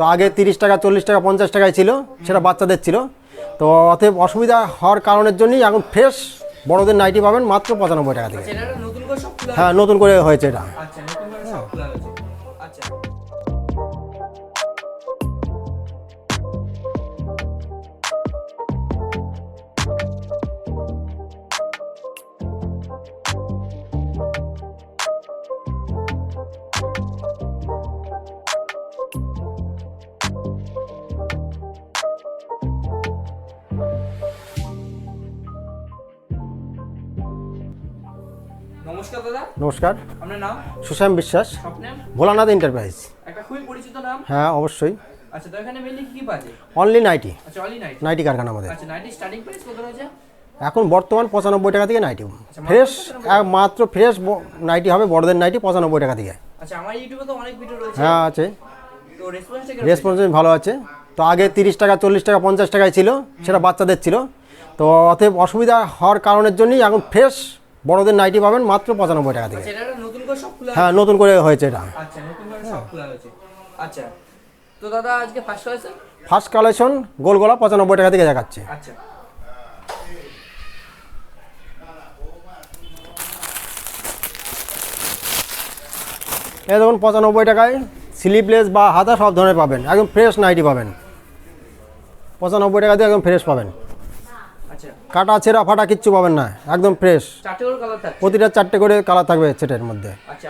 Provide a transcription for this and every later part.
তো আগে তিরিশ টাকা চল্লিশ টাকা পঞ্চাশ টাকায় ছিল সেটা বাচ্চাদের ছিল। তো অতএব অসুবিধা হওয়ার কারণের জন্যই এখন ফ্রেশ বড়দের নাইটি পাবেন মাত্র পঁচানব্বই টাকা থেকে। আচ্ছা হ্যাঁ নতুন করে হয়েছে এটা। নমস্কার দাদা। নমস্কার। আপনার নাম? সুশাম বিশ্বাস। ভোলানাথ এন্টারপ্রাইজ একটা খুবই পরিচিত নাম। হ্যাঁ অবশ্যই। আচ্ছা তো এখানে মেনলি কি কি অনলি নাইটি আচ্ছা অলি নাইট নাইটি কারখানা আমাদের। আচ্ছা নাইটি স্টার্টিং প্রাইস কত রয়েছে? এখন বর্তমান পঁচানব্বই টাকা থেকে নাইটি ফ্রেশ মাত্র ফ্রেশ নাইটি হবে বড়দের নাইটি পঁচানব্বই টাকা থেকে। আচ্ছা আমার ইউটিউবে তো অনেক ভিডিও রয়েছে। হ্যাঁ আছে। তো রেসপন্স ভালো আছে। তো আগে তিরিশ টাকা চল্লিশ টাকা পঞ্চাশ টাকায় ছিল সেটা বাচ্চাদের ছিল। তো অতএব অসুবিধা হওয়ার কারণের জন্যই এখন ফ্রেশ বড়দের নাইটি পাবেন মাত্র পঁচানব্বই টাকা থেকে। আচ্ছা হ্যাঁ নতুন করে হয়েছে এটা। আচ্ছা হয়েছে। আচ্ছা তো দাদা আজকে ফার্স্ট হয়েছে ফার্স্ট কালেকশন গোলগোলা পঁচানব্বই টাকা থেকে দেখাচ্ছে। আচ্ছা। এই দেখুন পঁচানব্বই টাকায় স্লিপলেস বা হাতা সব ধরনের পাবেন একদম ফ্রেশ নাইটি পাবেন। পঁচানব্বই টাকা দিয়ে একদম ফ্রেশ পাবেন। আচ্ছা কাটা ছেঁড়া ফাটা কিচ্ছু পাবেন না একদম ফ্রেশ প্রতিটা চারটে করে কালার থাকবে সেটের মধ্যে। আচ্ছা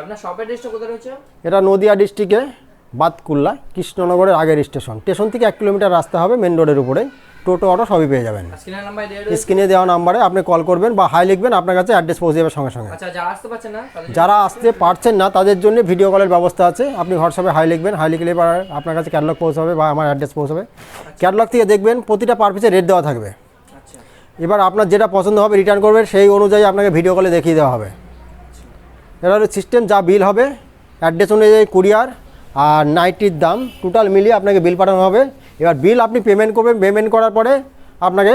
এটা নদিয়া ডিস্ট্রিক্টে বাতকুল্লা কৃষ্ণনগরের আগের স্টেশন স্টেশন থেকে এক কিলোমিটার রাস্তা হবে মেন রোডের উপরে। টোটো অটো সবই পেয়ে যাবেন। স্ক্রিনে দেওয়া নাম্বারে আপনি কল করবেন বা হাই লিখবেন আপনার কাছে অ্যাড্রেস পৌঁছে যাবে সঙ্গে সঙ্গে। আচ্ছা যারা আসতে পারছেন না তাদের জন্য ভিডিও কলের ব্যবস্থা আছে। আপনি হোয়াটসঅ্যাপে হাই লিখবেন হাই লিখলে আপনার কাছে ক্যাটলগ পৌঁছাবে বা আমার অ্যাড্রেস পৌঁছাবে। ক্যাটলগ থেকে দেখবেন প্রতিটা পার পিসে রেট দেওয়া থাকবে। আচ্ছা এবার আপনার যেটা পছন্দ হবে রিটার্ন করবেন সেই অনুযায়ী আপনাকে ভিডিও কলে দেখিয়ে দেওয়া হবে। এটা হলো সিস্টেম যা বিল হবে অ্যাড্রেস অনুযায়ী কুরিয়ার আর নাইটির দাম টোটাল মিলিয়ে আপনাকে বিল পাঠানো হবে। এবার বিল আপনি পেমেন্ট করবেন পেমেন্ট করার পরে আপনাকে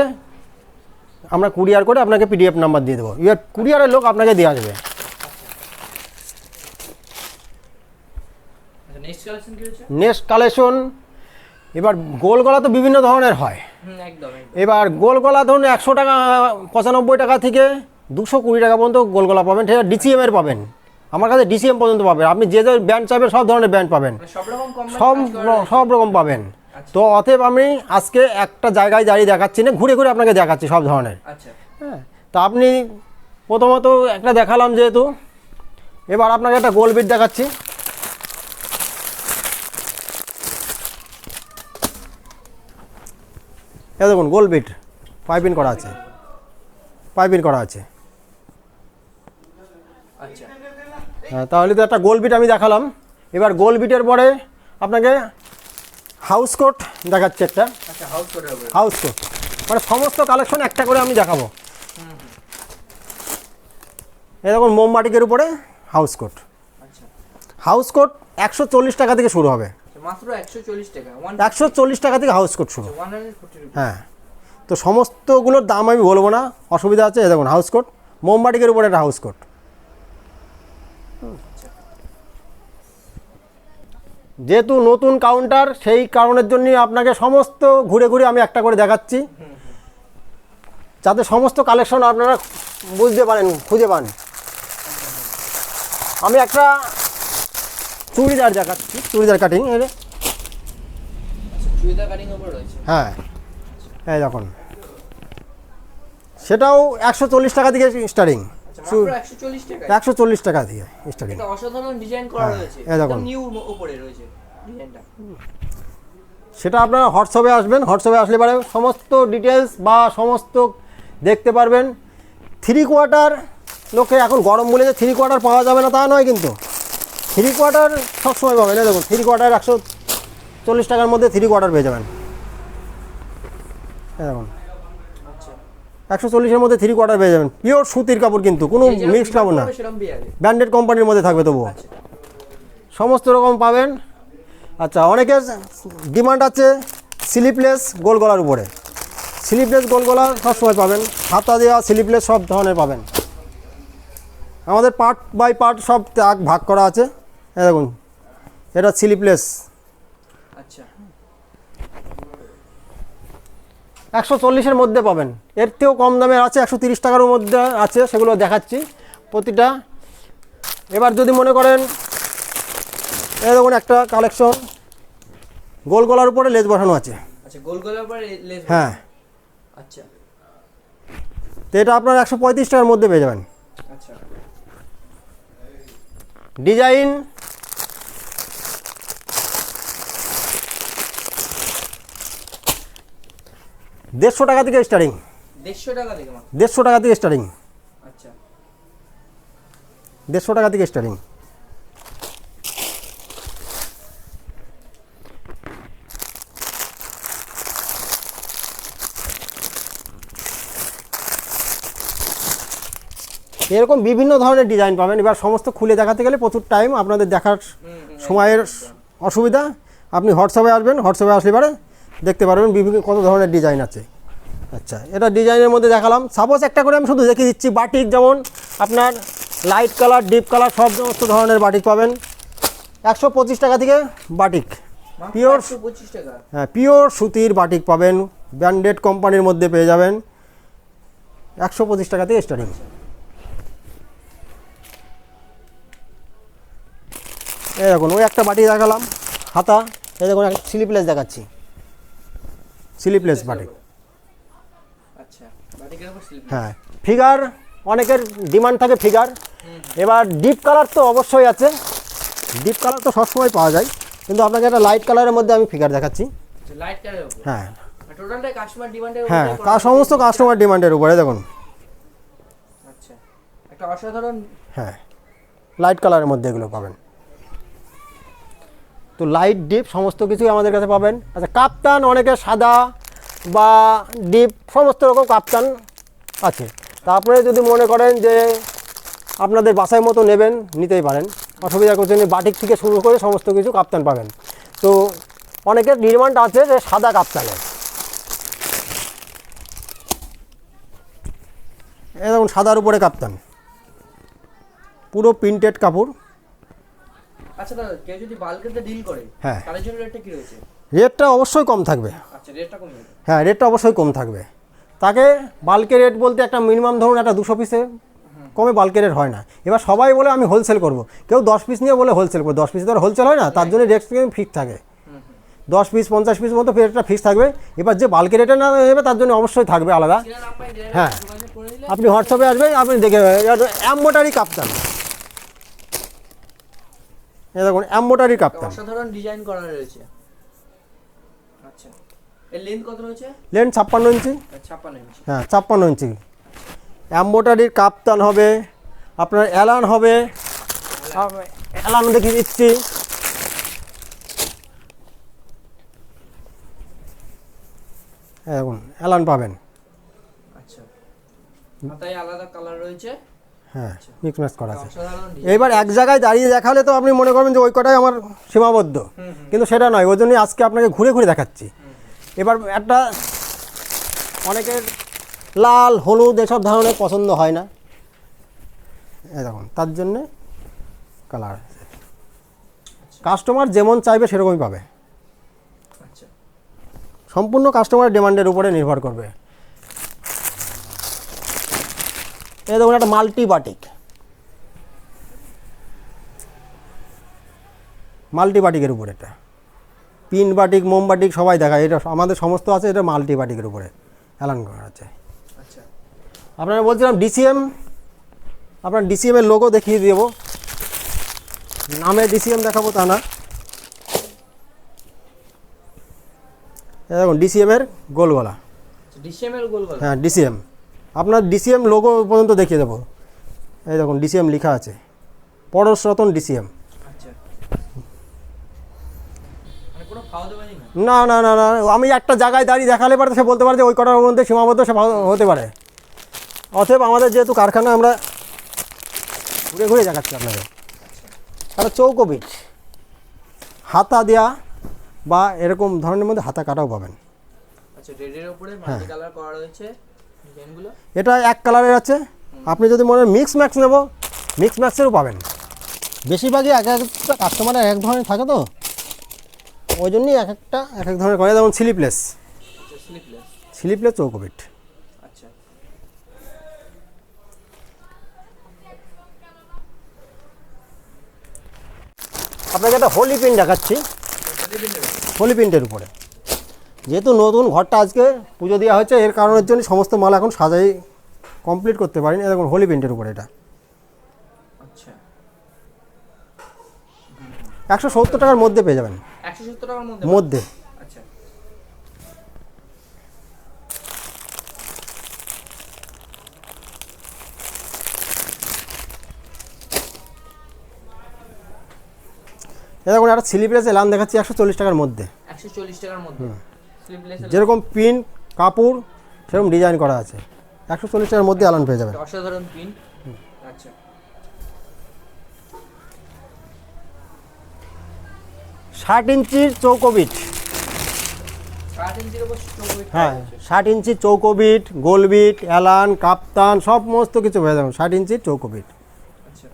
আমরা কুরিয়ার করে আপনাকে পিডিএফ নাম্বার দিয়ে দেবো। এবার কুরিয়ারের লোক আপনাকে দিয়ে আসবে। আচ্ছা নেক্সট কালেকশন নেক্সট কালেকশন এবার গোল গলা তো বিভিন্ন ধরনের হয়। এবার গোলগলা ধরুন একশো টাকা পঁচানব্বই টাকা থেকে দুশো কুড়ি টাকা পর্যন্ত গোল গলা পাবেন সেটা ডিসিএম এর পাবেন। আমার কাছে ডিসিএম পর্যন্ত পাবেন। আপনি যে যে ব্যান্ড চাইবেন সব ধরনের ব্যান্ড পাবেন। মানে সব সব সব রকম পাবেন। তো অতএব আমি আজকে একটা জায়গায় দাঁড়িয়ে দেখাচ্ছি না ঘুরে ঘুরে আপনাকে দেখাচ্ছি সব ধরনের। আচ্ছা। হ্যাঁ তা আপনি প্রথমত একটা দেখালাম যেহেতু এবার আপনাকে একটা গোল বিট দেখাচ্ছি। এ দেখুন গোল বিট পাইপিং করা আছে। পাইপিং করা আছে। আচ্ছা হ্যাঁ, তাহলে তো একটা গোল বিট আমি দেখালাম। এবার গোল বিটের পরে আপনাকে হাউস কোট দেখাচ্ছি একটা। আচ্ছা হাউস কোট মানে সমস্ত কালেকশন একটা করে আমি দেখাবো। এই দেখুন মোমবাটিকের উপরে হাউস কোট হাউস কোট একশো চল্লিশ টাকা থেকে শুরু হবে। মাত্র একশো চল্লিশ টাকা ওয়ান একশো চল্লিশ টাকা থেকে হাউস কোট শুরু। ফোর্টি হ্যাঁ। তো সমস্তগুলোর দাম আমি বলব না অসুবিধা আছে দেখুন হাউস কোট মোমবাটিকের উপরে একটা হাউস কোট যেহেতু নতুন কাউন্টার সেই কারণের জন্যই আপনাকে সমস্ত ঘুরে ঘুরে আমি একটা করে দেখাচ্ছি। যাতে সমস্ত কালেকশন আপনারা বুঝতে পারেন খুঁজে পান। আমি একটা চুড়িদার দেখাচ্ছি চুড়িদার কাটিং আচ্ছা চুড়িদার কাটিং উপরে রয়েছে? হ্যাঁ। এই দেখুন। সেটাও একশো চল্লিশ টাকা থেকে স্টার্টিং আচ্ছা একশো চল্লিশ টাকা থেকে স্টার্টিং এটা অসাধারণ ডিজাইন করা হ্যাঁ, রয়েছে। এই দেখুন। নিউ উপরে রয়েছে ডিজাইনটা সেটা আপনারা হোয়াটসঅ্যাপে আসবেন। হোয়াটসঅ্যাপে আসলে পরে সমস্ত ডিটেলস বা সমস্ত দেখতে পারবেন। থ্রি কোয়ার্টার লোকে এখন গরম বলে যে থ্রি কোয়ার্টার পাওয়া যাবে না তা নয় কিন্তু। থ্রি কোয়ার্টার সবসময় পাবেন। দেখুন থ্রি কোয়ার্টার একশো চল্লিশ টাকার মধ্যে থ্রি কোয়ার্টার পেয়ে যাবেন। দেখুন একশো চল্লিশের মধ্যে থ্রি কোয়ার্টার পেয়ে যাবেন। পিওর সুতির কাপড় কিন্তু কোনো মিক্সড কাপড় না। ব্র্যান্ডেড কোম্পানির মধ্যে থাকবে তবুও। আচ্ছা। সমস্ত রকম পাবেন। আচ্ছা অনেকের ডিমান্ড আছে স্লিপলেস গোল গলার উপরে। স্লিপলেস গোল গলা সবসময় পাবেন। হাতা দেওয়া স্লিপলেস সব ধরনের পাবেন। আমাদের পার্ট বাই পার্ট সব ত্যাগ ভাগ করা আছে। এই দেখুন এটা স্লিপলেস আচ্ছা। একশো চল্লিশের মধ্যে পাবেন। এর থেকেও কম দামের আছে একশো তিরিশ টাকার মধ্যে আছে সেগুলো দেখাচ্ছি। প্রতিটা। এবার যদি মনে করেন এই দেখুন একটা কালেকশন গোল গলার উপরে লেজ বসানো আছে। আচ্ছা গোল গোলার পরে লেস হ্যাঁ। আচ্ছা। তো এটা আপনার একশো পঁয়ত্রিশ টাকার মধ্যে পেয়ে যাবেন। আচ্ছা। ডিজাইন দেড়শো টাকা থেকে স্টার্টিং দেড়শো টাকা থেকে দেড়শো টাকা থেকে স্টার্টিং আচ্ছা। দেড়শো টাকা থেকে স্টার্টিং এরকম বিভিন্ন ধরনের ডিজাইন পাবেন। এবার সমস্ত খুলে দেখাতে গেলে প্রচুর টাইম আপনাদের দেখার সময়ের অসুবিধা। আপনি হোয়াটসঅ্যাপে আসবেন। হোয়াটসঅ্যাপে আসলে পারে দেখতে পারবেন বিভিন্ন কত ধরনের ডিজাইন আছে। আচ্ছা এটা ডিজাইনের মধ্যে দেখালাম। সাপোজ একটা করে আমি শুধু দেখিয়ে দিচ্ছি বাটিক যেমন আপনার লাইট কালার ডিপ কালার সব সমস্ত ধরনের বাটিক পাবেন। একশো পঁচিশ টাকা থেকে বাটিক পিওর টাকা। হ্যাঁ পিওর সুতির বাটিক পাবেন ব্র্যান্ডেড কোম্পানির মধ্যে পেয়ে যাবেন। একশো পঁচিশ টাকা থেকে স্টার্টিং এই দেখুন ওই একটা বাটি দেখালাম হাতা। এই দেখুন একটা স্লিপলেস দেখাচ্ছি। স্লিপলেস বাটিক আচ্ছা স্লিপ হ্যাঁ ফিগার অনেকের ডিমান্ড থাকে ফিগার এবার ডিপ কালার তো অবশ্যই আছে। ডিপ কালার তো সবসময় পাওয়া যায়। কিন্তু আপনাকে একটা লাইট কালারের মধ্যে আমি ফিগার দেখাচ্ছি। উপর? হ্যাঁ। হ্যাঁ কা- সমস্ত কাস্টমার ডিমান্ডের উপরে দেখুন। আচ্ছা হ্যাঁ লাইট কালারের মধ্যে এগুলো পাবেন। তো লাইট ডিপ সমস্ত কিছুই আমাদের কাছে পাবেন। আচ্ছা কাপ্তান অনেকে সাদা বা ডিপ সমস্ত রকম কাপ্তান আছে। তারপরে যদি মনে করেন যে আপনাদের বাসায় মতো নেবেন, নিতেই পারেন। অসুবিধা করছেন বাটিক থেকে শুরু করে সমস্ত কিছু কাপ্তান পাবেন। তো অনেকের ডিমান্ড আছে যে সাদা কাপ্তানের। এরকম সাদার উপরে কাপ্তান। পুরো প্রিন্টেড কাপড়। আচ্ছা দাদা কেউ যদি বাল্কেতে ডিল করে হ্যাঁ। তাদের জন্য রেটটা কি রয়েছে? রেটটা অবশ্যই কম থাকবে। আচ্ছা রেটটা কমে হ্যাঁ রেটটা অবশ্যই কম থাকবে। তাকে বাল্কের রেট বলতে একটা মিনিমাম ধরুন একটা দুশো পিসে কমে বাল্কের রেট হয় না। এবার সবাই বলে আমি হোলসেল করব। কেউ দশ পিস নিয়ে বলে হোলসেল করব। দশ পিস ধর হোলসেল হয় না তার জন্য রেট ফিক্স থাকে। দশ পিস পঞ্চাশ পিস মতো রেটটা ফিক্স থাকবে। এবার যে বাল্কের রেটে না নেবে তার জন্য অবশ্যই থাকবে আলাদা। হ্যাঁ। আপনি হোয়াটসঅ্যাপে আসবেন আপনি দেখে অ্যাম্বোটারি কাপ্তান দেখুন একটা কাপ্তান অসাধারণ ডিজাইন করা রয়েছে। আচ্ছা। এর লেন্থ কত রয়েছে? লেন ছাপ্পান্ন ইঞ্চি। ছাপ্পান্ন ইঞ্চি। হ্যাঁ ছাপ্পান্ন ইঞ্চি। অ্যাম্বোটারির কাপ্তান হবে আপনার অ্যালান হবে। অ্যালান দেখিয়ে দিচ্ছি। হ্যাঁ দেখুন অ্যালান পাবেন। আচ্ছা। মাথায় আলাদা কালার রয়েছে। হ্যাঁ মিক্স ম্যাচ করা আছে। এইবার এক জায়গায় দাঁড়িয়ে দেখালে তো আপনি মনে করবেন যে ওই কটাই আমার সীমাবদ্ধ। কিন্তু সেটা নয় ওই জন্যই আজকে আপনাকে ঘুরে ঘুরে দেখাচ্ছি। এবার একটা অনেকের লাল হলুদ এসব ধরনের পছন্দ হয় না। দেখুন তার জন্যে কালার কাস্টমার যেমন চাইবে সেরকমই পাবে। আচ্ছা। সম্পূর্ণ কাস্টমারের ডিমান্ডের উপরে নির্ভর করবে। এই দেখুন একটা মাল্টি বাটিক মাল্টি বাটিকের উপরে এটা। পিন বাটিক মোম বাটিক সবাই দেখায়। এটা আমাদের সমস্ত আছে এটা মাল্টি বাটিকের উপরে অ্যালান করা আছে। আচ্ছা। আপনারা বলছিলাম ডিসিএম আপনার ডিসিএম এর লোগো দেখিয়ে দেব। নামে ডিসিএম দেখাবো তা না। দেখুন ডিসিএম এর গোল গলা ডিসিএম এর গোল গলা হ্যাঁ ডিসিএম আপনার ডিসিএম লোগো পর্যন্ত দেখিয়ে দেবো। এই দেখুন ডিসিএম লেখা আছে। পরশ রতন ডিসিএম আচ্ছা। মানে না? না না না আমি একটা জায়গায় দাঁড়িয়ে দেখালে পারে সে বলতে পারে যে ওই কটার মধ্যে সীমাবদ্ধ সে হতে পারে। অতএব আমাদের যেহেতু কারখানা আমরা ঘুরে ঘুরে দেখাচ্ছি আপনাকে তাহলে চৌকো বিট হাতা দেওয়া বা এরকম ধরনের মধ্যে হাতা কাটাও পাবেন। আচ্ছা রেডের উপরে। মাল্টি কালার করা রয়েছে। এটা এক কালারের আছে। আপনি যদি মনে মিক্স ম্যাক্স নেব মিক্স ম্যাক্সেরও পাবেন। বেশিরভাগই এক একটা কাস্টমারের এক এক ধরনের থাকে তো। ওই জন্যই এক একটা এক এক ধরনের করে। যেমন স্লিপলেস আচ্ছা স্লিপলেস চৌকোবিট আচ্ছা। আপনাকে একটা হোলি প্রিন্ট দেখাচ্ছি। হোলি প্রিন্টের উপরে। যেহেতু নতুন ঘরটা আজকে পুজো দেওয়া হয়েছে এর কারণের জন্য সমস্ত মাল এখন সাজাই কমপ্লিট করতে পারিনি। এরকম হোলি পেন্টের উপরে এটা। আচ্ছা। একশো সত্তর টাকার মধ্যে পেয়ে যাবেন। একশো সত্তর টাকার মধ্যে? মধ্যে। আচ্ছা। দেখুন একটা স্লিপলেস এলান দেখাচ্ছি একশো চল্লিশ টাকার মধ্যে। একশো চল্লিশ টাকার মধ্যে? যেরকম প্রিন্ট কাপড় সেরকম ডিজাইন করা আছে। একশো চল্লিশ টাকার মধ্যে অ্যালান পেয়ে যাবেন। অসাধারণ প্রিন্ট। আচ্ছা। ষাট ইঞ্চির চৌকোবিট। হ্যাঁ ষাট ইঞ্চির চৌকোবিট গোলবিট অ্যালান কাপ্তান সমস্ত কিছু পেয়ে যাবেন ষাট ইঞ্চির চৌকোবিট আচ্ছা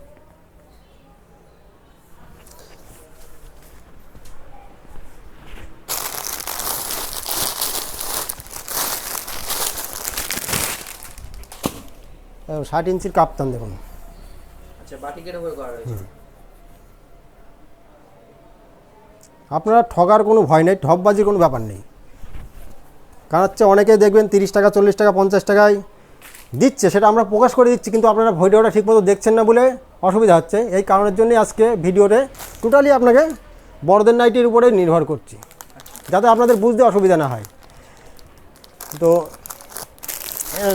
ষাট ইঞ্চির কাপ্তান দেখুন। আচ্ছা আপনারা ঠগার কোনো ভয় নেই ঠকবাজির কোনো ব্যাপার নেই। কারণ হচ্ছে অনেকে দেখবেন তিরিশ টাকা চল্লিশ টাকা পঞ্চাশ টাকায় দিচ্ছে সেটা আমরা প্রকাশ করে দিচ্ছি কিন্তু আপনারা ভিডিওটা ঠিকমতো দেখছেন না বলে অসুবিধা হচ্ছে। এই কারণের জন্যই আজকে ভিডিওতে টোটালি আপনাকে বড়দের নাইটির উপরে নির্ভর করছি যাতে আপনাদের বুঝতে অসুবিধা না হয়। তো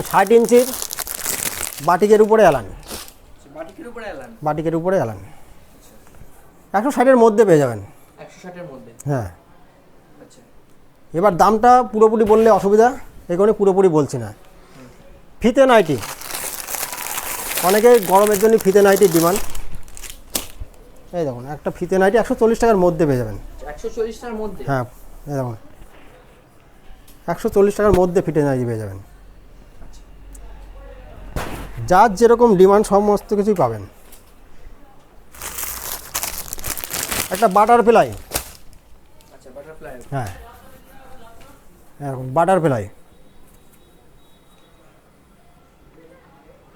ষাট ইঞ্চির বাটিকের উপরে এলান আচ্ছা, বাটিকের উপরে এলান বাটিকের উপরে এলান একশো ষাটের মধ্যে পেয়ে যাবেন। একশো ষাটের মধ্যে? হ্যাঁ। আচ্ছা। এবার দামটা পুরোপুরি বললে অসুবিধা এই কারণে পুরোপুরি বলছি না। ফিতে নাইটি। অনেকে গরমের জন্য ফিতে নাইটির ডিমান্ড। এই দেখুন একটা ফিতে নাইটি একশো চল্লিশ টাকার মধ্যে পেয়ে যাবেন। একশো চল্লিশ টাকার মধ্যে? হ্যাঁ এই দেখুন। একশো চল্লিশ টাকার মধ্যে ফিতে নাইটি পেয়ে যাবেন। যার যেরকম ডিমান্ড সমস্ত কিছুই পাবেন। একটা বাটারফ্লাই আচ্ছা বাটারফ্লাই হ্যাঁ। এরকম বাটারফ্লাই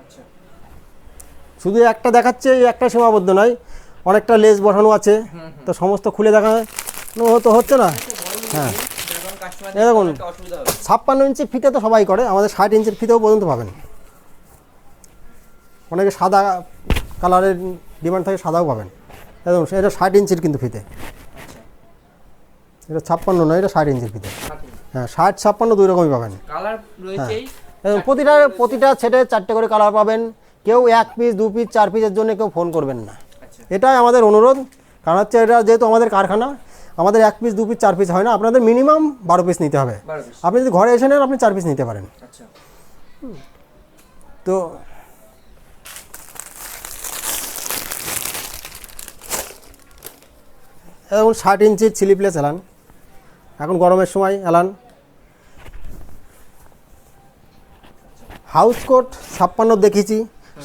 আচ্ছা। শুধু একটা দেখাচ্ছে এই একটা সীমাবদ্ধ নয় অনেকটা লেস বসানো আছে। তো সমস্ত খুলে দেখা তো হচ্ছে না। হ্যাঁ। কাস্টমার এই দেখুন। ছাপ্পান্ন ইঞ্চি ফিতে তো সবাই করে আমাদের ষাট ইঞ্চির ফিতেও পর্যন্ত পাবেন। অনেকে সাদা কালারের ডিমান্ড থাকে সাদাও পাবেন। একদম এটা ষাট ইঞ্চির কিন্তু ফিতে। এটা ছাপ্পান্ন নয় এটা ষাট ইঞ্চির ফিতে। হ্যাঁ ষাট ছাপ্পান্ন দুই রকমই পাবেন। হ্যাঁ। প্রতিটা প্রতিটা সেটে চারটে করে কালার পাবেন। কেউ এক পিস দু পিস চার পিসের জন্য কেউ ফোন করবেন না। আচ্ছা। এটাই আমাদের অনুরোধ। কারণ হচ্ছে এটা যেহেতু আমাদের কারখানা আমাদের এক পিস দু পিস চার পিস হয় না আপনাদের মিনিমাম বারো পিস নিতে হবে। আপনি যদি ঘরে এসে নেন আপনি চার পিস নিতে পারেন। আচ্ছা। তো এখন ষাট ইঞ্চির স্লিপলেস এলান। এখন গরমের সময় এলান। হাউস কোট ছাপ্পান্ন দেখেছি।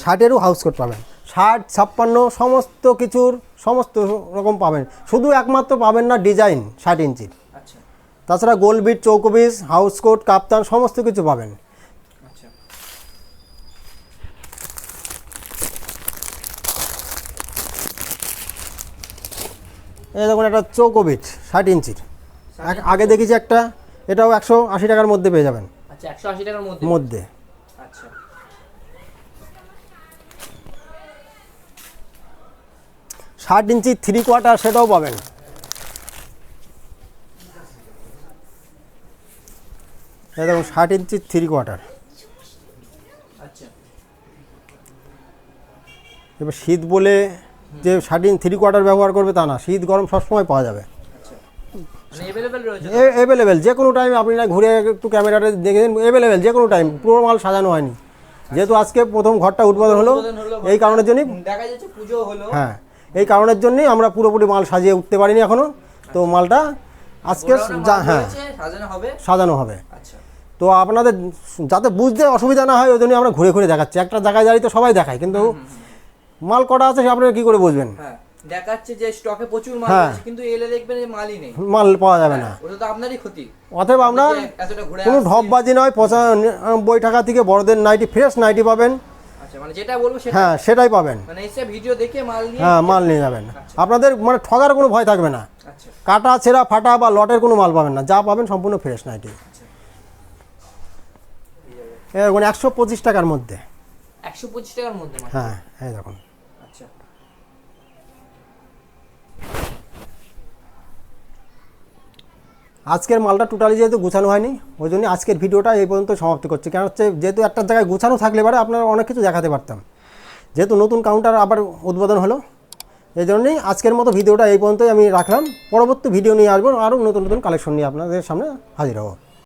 ষাটেরও হাউস কোট পাবেন। ষাট ছাপ্পান্ন সমস্ত কিছুর সমস্ত রকম পাবেন। শুধু একমাত্র পাবেন না ডিজাইন ষাট ইঞ্চির আচ্ছা। তাছাড়া গোলবিট চৌকবিস হাউস কোট কাপ্তান সমস্ত কিছু পাবেন আচ্ছা এই দেখুন একটা চৌকোবিট ষাট ইঞ্চির আগে দেখেছি একটা এটাও একশো আশি টাকার মধ্যে পেয়ে যাবেন। আচ্ছা একশো আশি টাকার মধ্যে? মধ্যে। আচ্ছা। ষাট ইঞ্চি থ্রি কোয়ার্টার সেটাও পাবেন। এই দেখুন ষাট ইঞ্চি থ্রি কোয়ার্টার আচ্ছা। এবার শীত বলে যে ইঞ্চ থ্রি কোয়ার্টার ব্যবহার করবে তা না শীত গরম সবসময় পাওয়া যাবে। আচ্ছা মানে অ্যাভেলেবেল যে কোনো টাইম আপনি না ঘুরে একটু ক্যামেরাটা দেখে নিন অ্যাভেলেবেল যে কোনো টাইম পুরো মাল সাজানো হয়নি। যেহেতু আজকে প্রথম ঘরটা উদ্বোধন হলো এই কারণের জন্যই দেখা যাচ্ছে পুজো হলো। হ্যাঁ এই কারণের জন্যই আমরা পুরোপুরি মাল সাজিয়ে উঠতে পারিনি এখনও। তো মালটা আজকে হ্যাঁ। সাজানো হবে? আচ্ছা। তো আপনাদের যাতে বুঝতে অসুবিধা না হয় ওই জন্যই আমরা ঘুরে ঘুরে দেখাচ্ছি। একটা জায়গায় দাঁড়িয়ে তো সবাই দেখায় কিন্তু মাল কটা আছে আপনারা কী করে বুঝবেন? হ্যাঁ দেখাচ্ছে যে স্টকে প্রচুর মাল হ্যাঁ। আছে কিন্তু এলে দেখবেন যে মালই নেই। মাল পাওয়া যাবে না। ওটা তো আপনারই ক্ষতি। অতএব ঘুরে কোনো ঢপবাজি নয় পঁচানব্বই টাকা থেকে বড়দের নাইটি ফ্রেশ নাইটি পাবেন। আচ্ছা মানে যেটা বলব হ্যাঁ সেটাই পাবেন। মানে এসে ভিডিও দেখে মাল নিয়ে হ্যাঁ মাল নিয়ে যাবেন। আপনাদের মানে ঠগার কোনো ভয় থাকবে না। আচ্ছা। কাটা ছেঁড়া ফাটা বা লটের কোনো মাল পাবেন না। যা পাবেন সম্পূর্ণ ফ্রেশ নাইটি একশো পঁচিশ টাকার মধ্যে। একশো পঁচিশ টাকার মধ্যে হ্যাঁ এই দেখুন। আচ্ছা। আজকের মালটা টোটালি যেহেতু গুছানো হয়নি ওই জন্য আজকের ভিডিওটা এই পর্যন্ত সমাপ্ত করছি। কারণ হচ্ছে যেহেতু একটা জায়গায় গুছানো থাকলে পরে আপনারা অনেক কিছু দেখাতে পারতাম। যেহেতু নতুন কাউন্টার আবার উদ্বোধন হলো এই জন্যই আজকের মতো ভিডিওটা এই পর্যন্তই আমি রাখলাম। পরবর্তী ভিডিও নিয়ে আসব আরও নতুন নতুন কালেকশন নিয়ে আপনাদের সামনে হাজির হব।